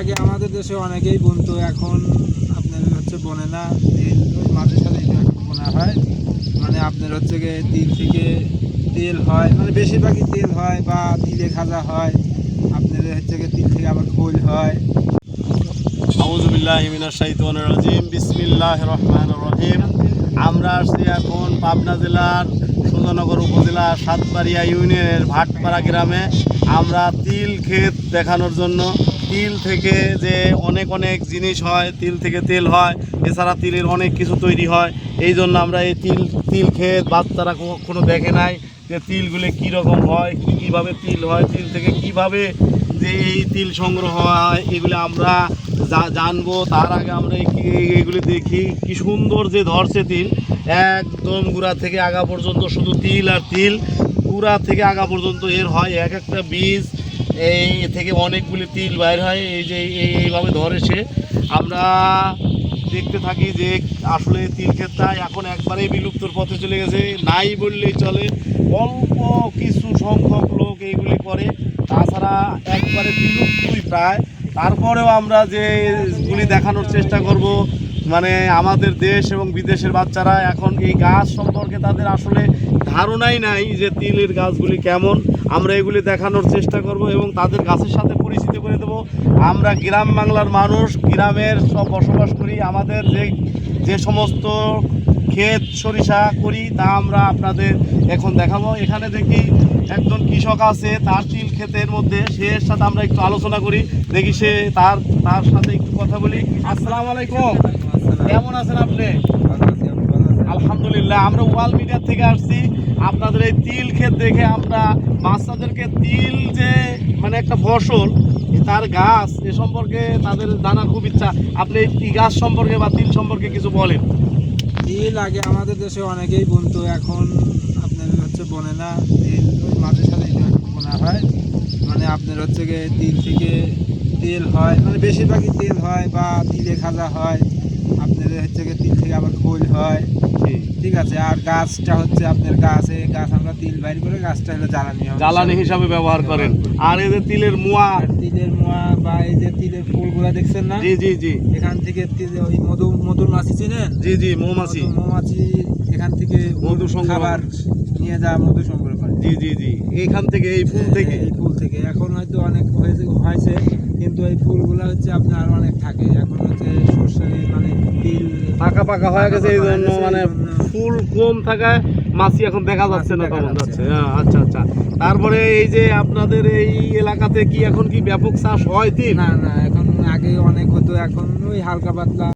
আগে আমাদের দেশে অনেকেই বুনতো এখন আপনার হচ্ছে বনে না তিল মাঝে সাথে বোনা হয় মানে আপনার হচ্ছে গিয়ে তিল থেকে তেল হয় মানে বেশিরভাগই তেল হয় বা তিলে খাজা হয় আপনার হচ্ছে গিয়ে তিল থেকে আবার খোল হয়। রাজিম, বিসমিল্লাহির রহমানির রহিম। আমরা আসছি এখন পাবনা জেলার সুন্দরনগর উপজেলা সাতবাড়িয়া ইউনিয়নের ভাটপাড়া গ্রামে। আমরা তিল ক্ষেত দেখানোর জন্য তিল থেকে যে অনেক অনেক জিনিস হয়, তিল থেকে তেল হয়, এছাড়া তিলের অনেক কিছু তৈরি হয়। এই জন্য আমরা এই তিল তিল ক্ষেত বাচ্চারা কোনো দেখে নাই যে তিলগুলো কীরকম হয়, কীভাবে তিল হয়, তিল থেকে কীভাবে যে এই তিল সংগ্রহ হয়, এগুলো আমরা যা জানব। তার আগে আমরা এই কি- এগুলি দেখি। কি সুন্দর যে ধরছে তিল। একদম গুড়া থেকে আগা পর্যন্ত শুধু তিল আর তিল। গুড়া থেকে আগা পর্যন্ত এর হয় এক একটা বীজ। এই থেকে অনেকগুলি তিল বাইর হয়, এই যে এই- এইভাবে ধরে সে। আমরা দেখতে থাকি যে আসলে তিল ক্ষেতটা এখন একবারেই বিলুপ্তর পথে চলে গেছে। নাই বললেই চলে। অল্প কিছু সংখ্যক লোক এইগুলি করে। তাছাড়া একবারে বিলুপ্তই প্রায়। তারপরেও আমরা যে গুলি দেখানোর চেষ্টা করব মানে আমাদের দেশ এবং বিদেশের বাচ্চারা এখন এই গাছ সম্পর্কে তাদের আসলে ধারণাই নাই যে তিলের গাছগুলি কেমন। আমরা এগুলি দেখানোর চেষ্টা করব এবং তাদের গাছের সাথে পরিচিত করে দেব। আমরা গ্রাম বাংলার মানুষ, গ্রামের সব বসবাস করি, আমাদের যে যে সমস্ত ক্ষেত, সরিষা করি, তা আমরা আপনাদের এখন দেখাবো। এখানে দেখি একজন কৃষক আছে, তার তিল ক্ষেতের মধ্যে, সে সাথে আমরা একটু আলোচনা করি। দেখি সে তার তার সাথে একটু কথা বলি। আসসালামু আলাইকুম। কেমন আছেন আপনি? আলহামদুলিল্লাহ, আমরা ওয়াল মিডিয়া থেকে আসছি। আপনাদের এই তিল ক্ষেত দেখে আমরা বাচ্চাদেরকে তিল যে মানে একটা ফসল তার গাছ, এ সম্পর্কে তাদের জানার খুব ইচ্ছা। আপনি এই গাছ সম্পর্কে বা তিল সম্পর্কে কিছু বলেন। তিল আগে আমাদের দেশে অনেকেই বুনতো, এখন আপনার হচ্ছে বনে না, তিল মাঝে সাথে বোনা হয়। মানে আপনার হচ্ছে গিয়ে তিল থেকে তেল হয় মানে বেশিরভাগই তেল হয় বা তিলে খাজা হয়। আপনার হচ্ছে গিয়ে তিল থেকে আবার খোল হয়। ঠিক। আছে আর গাছটা হচ্ছে আপনার গাছে এই গাছ আমরা তিল বাইর করে গাছটা হলো জ্বালানি জ্বালানি হিসাবে ব্যবহার করেন। আর এদের যে তিলের মুয়া। তিলের মোয়া ফুলগুলো দেখছেন না? জি জি জি। এখান থেকে ওই মধু মধুর মাছি চিনেন? জি জি মৌমাছি। মৌমাছি এখান থেকে মধু সংগ্রহ খাবার নিয়ে যা মধু সংগ্রহ করে জি জি জি। এইখান থেকে এই ফুল থেকে? এই ফুল থেকে। এখন হয়তো অনেক হয়েছে হয়েছে কিন্তু এই ফুলগুলো হচ্ছে আপনার অনেক থাকে। এখন হচ্ছে সর্ষে মানে তিল পাকা পাকা হয়ে গেছে এই জন্য মানে ফুল কম থাকায় মাছি এখন দেখা যাচ্ছে না তেমন যাচ্ছে যাচ্ছে। হ্যাঁ আচ্ছা আচ্ছা। তারপরে এই যে আপনাদের এই এলাকাতে কি এখন কি ব্যাপক চাষ হয় তিন? না না এখন আগে অনেক হতো এখন ওই হালকা পাতলা